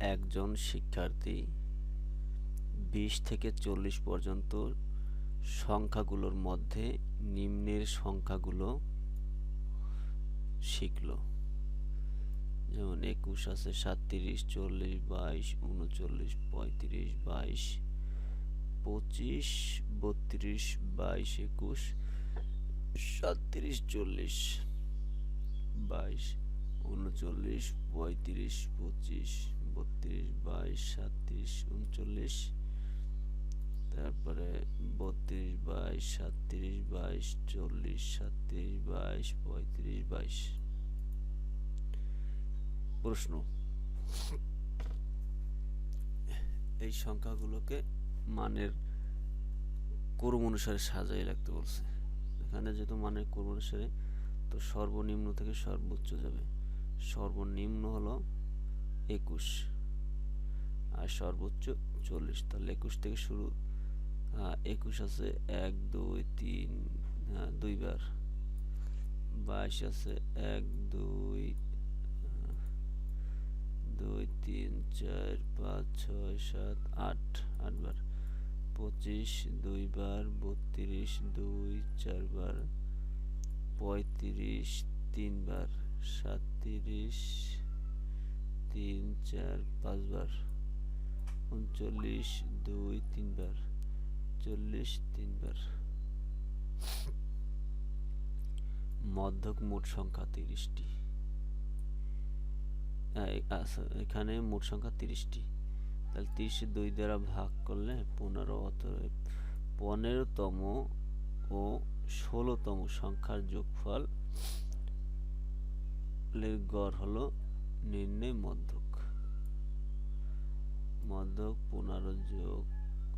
একজন শিক্ষার্থী বিশ থেকে চল্লিশ পর্যন্ত সংখ্যাগুলোর মধ্যে নিম্নের সংখ্যাগুলো শিখলো। যেমন একুশ আছে, সাতত্রিশ, চল্লিশ, বাইশ, উনচল্লিশ, পঁয়ত্রিশ, বাইশ, পঁচিশ, বত্রিশ, বাইশ, একুশ, সাতত্রিশ, চল্লিশ, বাইশ, উনচল্লিশ, পঁয়ত্রিশ, পঁচিশ বত্রিশ, বাইশ, সাতত্রিশ, উনচল্লিশ। তারপরে বত্রিশ, বাইশ, সাতত্রিশ, বাইশ, চল্লিশ, সাতত্রিশ, বাইশ, পঁয়ত্রিশ, বাইশ। প্রশ্ন। এই সংখ্যাগুলোকে মানের ক্রম অনুসারে সাজাই রাখতে বলছে। এখানে যেহেতু মানের ক্রম অনুসারে, তো সর্বনিম্ন থেকে সর্বোচ্চ যাবে। সর্বনিম্ন হলো একুশ। আর সর্বোচ্চ চল্লিশ। তাহলে একুশ থেকে শুরু একুশ আছে এক, দুই, তিন দুইবার। বাইশ আছে এক, দুই দুই, তিন, চার, পাঁচ, ছয়, সাত, আট। আটবার। পঁচিশ, দুইবার। বত্রিশ, দুই, চারবার। পঁয়ত্রিশ, তিনবার। সাতত্রিশ চার, পাঁচবার। উনচল্লিশ, দুই, তিনবার। চল্লিশ, তিনবার। মধ্যক মোট সংখ্যা তিরিশটি। আচ্ছা এখানে মোট সংখ্যা তিরিশটি। তাহলে তিরিশে দুই দ্বারা ভাগ করলে পনেরো, অতএব পনেরোতম ও ষোলোতম সংখ্যার যোগফল গড় হলো নির্ণয় মধ্যক। মধ্যক, পনেরো যোগ,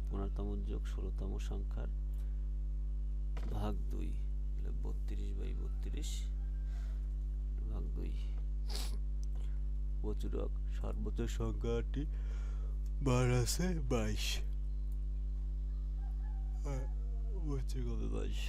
পনেরোতম যোগ, ষোলোতম সংখ্যার ভাগ দুই বত্রিশ বাই বত্রিশ ভাগ দুই। প্রচুরক, সর্বোচ্চ সংখ্যাটি বার আছে বাইশ হচ্ছে কবে বাইশ?